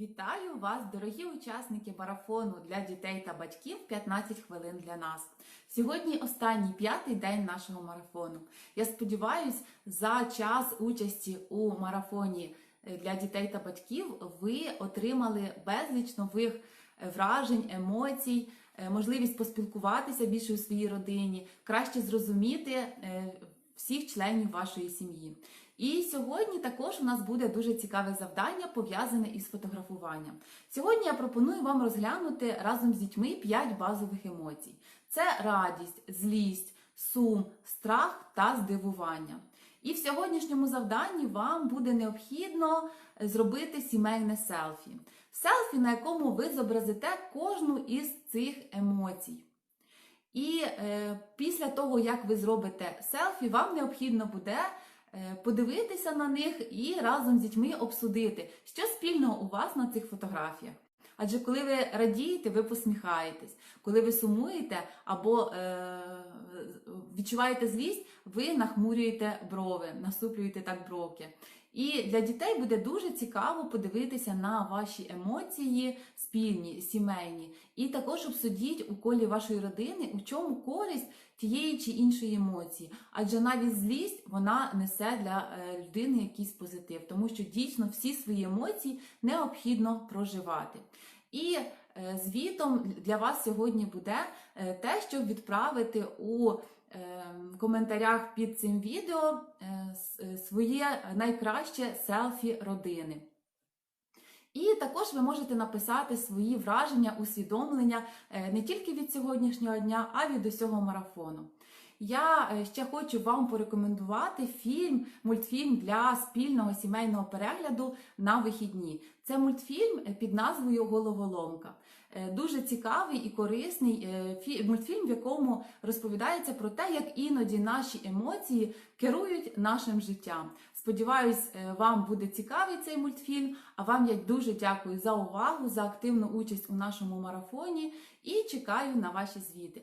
Вітаю вас, дорогі учасники марафону для дітей та батьків 15 хвилин для нас. Сьогодні останній п'ятий день нашого марафону. Я сподіваюся, за час участі у марафоні для дітей та батьків ви отримали безліч нових вражень, емоцій, е, можливість поспілкуватися більше у своїй родині, краще зрозуміти е, всіх членів вашої сім'ї. І сьогодні також у нас буде дуже цікаве завдання, пов'язане із фотографуванням. Сьогодні я пропоную вам розглянути разом з дітьми 5 базових емоцій: це радість, злість, сум, страх та здивування. І в сьогоднішньому завданні вам буде необхідно зробити сімейне селфі. Селфі, на якому ви зобразите кожну із цих емоцій. І е, після того, як ви зробите селфі, вам необхідно буде подивитися на них і разом з дітьми обсудити, що спільного у вас на цих фотографіях. Адже коли ви радієте, ви посміхаєтесь. Коли ви сумуєте або е, відчуваєте злість, ви нахмурюєте брови, насуплюєте так бровки. І для дітей буде дуже цікаво подивитися на ваші емоції спільні, сімейні, і також обсудіть у колі вашої родини, у чому користь тієї чи іншої емоції. Адже навіть злість вона несе для е, людини якийсь позитив, тому що дійсно всі свої емоції необхідно проживати. І е, звітом для вас сьогодні буде е, те, щоб відправити у е, коментарях під цим відео е, е, своє найкраще селфі родини. І також ви можете написати свої враження, усвідомлення е, не тільки від сьогоднішнього дня, а від усього марафону. Я е, ще хочу вам порекомендувати фільм, мультфільм для спільного сімейного перегляду на вихідні. Це мультфільм е, під назвою Головоломка. Е, Дуже цікавий і корисний мультфільм, в якому розповідається про те, як іноді наші емоції керують нашим життям. Сподіваюсь, вам буде цікавий цей мультфільм. А вам я дуже дякую за увагу, за активну участь у нашому марафоні і чекаю на ваші звіти.